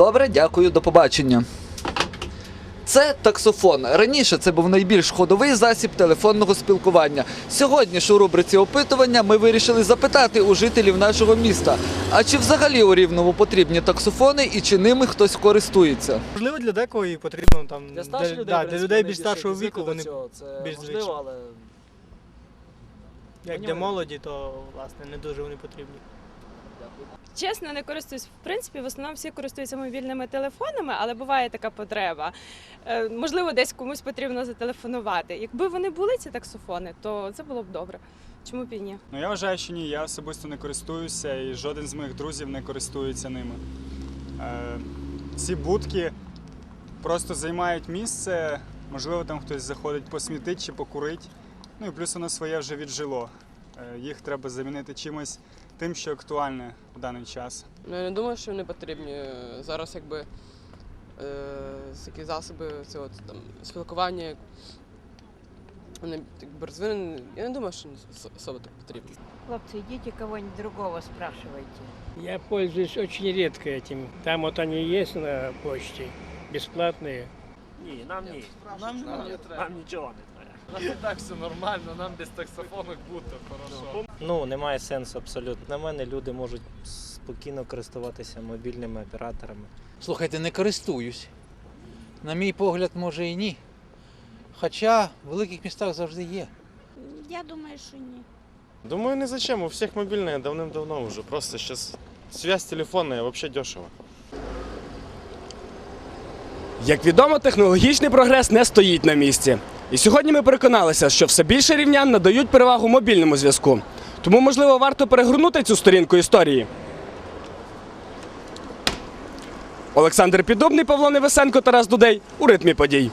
Добре, дякую, до побачення. Це таксофон. Раніше це був найбільш ходовий засіб телефонного спілкування. Сьогодні ж у рубриці опитування ми вирішили запитати у жителів нашого міста, а чи взагалі у рівному потрібні таксофони і чи ними хтось користується? Можливо, для декого і потрібно там Для старших людей, да, в для принципі, людей більш старшого звикли віку до вони цього. Це більш можливо, звичні. але як для молоді, то власне не дуже вони потрібні. Чесно, не користуюсь. В принципі, в основному всі користуються мобільними телефонами, але буває така потреба. Е, можливо, десь комусь потрібно зателефонувати. Якби вони були ці таксофони, то це було б добре. Чому б і ні? Ну я вважаю, що ні. Я особисто не користуюся і жоден з моїх друзів не користується ними. Е, ці будки просто займають місце. Можливо, там хтось заходить посмітить чи покурить. Ну і плюс воно своє вже віджило. Е, їх треба замінити чимось тим, що актуальне в даний час. Ну, я не думаю, що вони потрібні. Зараз якби е, такі засоби це от, там, спілкування, вони якби розвинені. Я не думаю, що вони ос- особо так потрібні. Хлопцы, идите кого-нибудь другого спрашивайте. Я пользуюсь очень редко этим. Там вот они есть на почте, бесплатные. Ні, нам ні. нам, нам не треба. Нам нічого не треба. У нас і так все нормально, нам без таксофону бути хорошо. Ну, немає сенсу абсолютно. На мене люди можуть спокійно користуватися мобільними операторами. Слухайте, не користуюсь. На мій погляд, може і ні. Хоча в великих містах завжди є. Я думаю, что нет. Думаю, не зачем. У всіх мобільні давним-давно вже. Просто зараз связь телефонна взагалі дешево. Як відомо, технологічний прогрес не стоїть на місці. І сьогодні ми переконалися, що все більше рівнян надають перевагу мобільному зв'язку. Тому, можливо, варто перегорнути цю сторінку історії. Олександр Підобний, Павло Невесенко, Тарас Дудей у ритмі подій.